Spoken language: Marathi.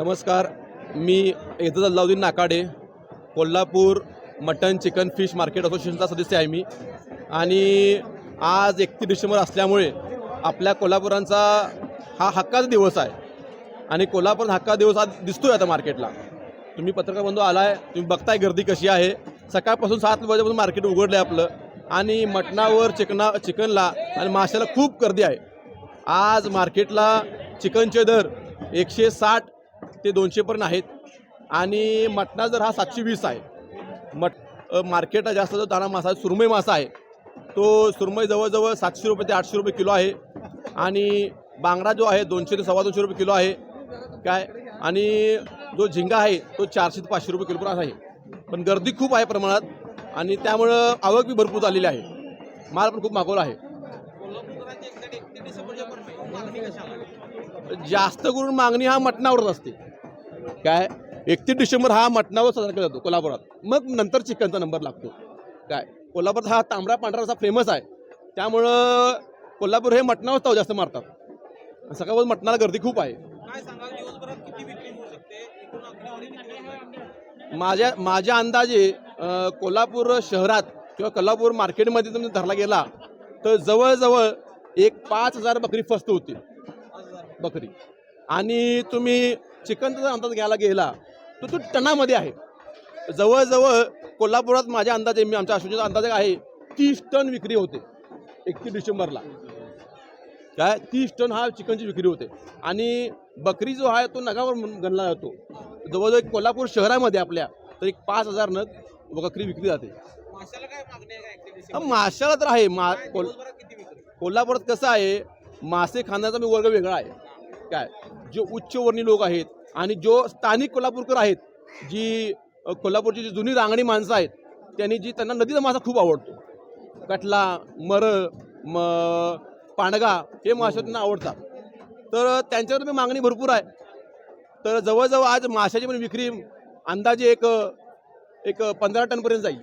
नमस्कार मी Ejaz Allauddin Nakade Kolhapur mutton chicken fish market असोसिएशनचा सदस्य आहे मी. आणि आज एकतीस डिसेंबर असल्यामुळे आपल्या कोल्हापुरांचा हा हक्काचा दिवस आहे. आणि कोल्हापूर हक्का दिवस आज दिसतोय आता मार्केटला. तुम्ही पत्रकार बंधू आलाय तुम्ही बघताय गर्दी कशी आहे. सकाळपासून सात वाजेपासून मार्केट उघडलं आहे आपलं. आणि मटणावर चिकना चिकनला आणि माशाला खूप गर्दी आहे. आज मार्केटला चिकनचे दर एकशे साठ ते दोनशेपर्यंत आहेत. आणि मटणा दर हा सातशे वीस आहे. मट अ, मार्केटला जास्त जो दाणा मासा आहे, सुरमई मासा आहे. तो सुरमई जवळजवळ सातशे रुपये ते आठशे रुपये किलो आहे. आणि बांगडा जो आहे दोनशे ते सव्वा दोनशे रुपये किलो आहे. काय? आणि जो झिंगा आहे तो चारशे ते पाचशे रुपये किलोपर्यंत आहे. पण गर्दी खूप आहे प्रमाणात. आणि त्यामुळं आवक बी भरपूर झालेली आहे. माल पण खूप मागवला आहे. जास्त करून मागणी हा मटणावरच असते. काय? एकतीस डिसेंबर हा मटणावर साजरा केला जातो कोल्हापुरात. मग नंतर चिकनचा नंबर लागतो. काय? कोल्हापुरात हा तांबडा पांढरा असा फेमस आहे. त्यामुळं कोल्हापूर हे मटणावर ताव जास्त मारतात. सकाळपासून मटणाला गर्दी खूप आहे? माझ्या माझ्या अंदाजे कोल्हापूर शहरात किंवा कोल्हापूर मार्केटमध्ये तुम्ही धरला गेला तर जवळजवळ एक पाच हजार बकरी फस्त होतील. बकरी. आणि तुम्ही चिकनचा जर अंदाज घ्यायला गेला तर तो टनामध्ये आहे. जवळजवळ कोल्हापुरात माझ्या अंदाजे मी आमच्या अश्विनीचा अंदाजे आहे तीस टन विक्री होते एकतीस डिसेंबरला. काय? तीस टन हा चिकनची विक्री होते. आणि बकरी जो आहे तो नगावर गणला जातो. जवळजवळ कोल्हापूर शहरामध्ये आपल्या तर एक पाच हजार नग बकरी विकली जाते. माशाला तर आहे. मा कोल्हापुरात कसं आहे मासे खाण्याचा मी वर्ग वेगळा आहे. काय? जे उच्चवर्णीय लोक आहेत आणि जो स्थानिक कोल्हापूरकर आहेत जी कोल्हापूरची जी जुनी रांगणी माणसं आहेत त्यांनी जी त्यांना नदीचा मासा खूप आवडतो. कटला मर म पांडगा हे मासे त्यांना आवडतात. तर त्यांच्यावर मी मागणी भरपूर आहे. तर जवळजवळ आज माशाची पण विक्री अंदाजे एक एक पंधरा टनपर्यंत जाईल.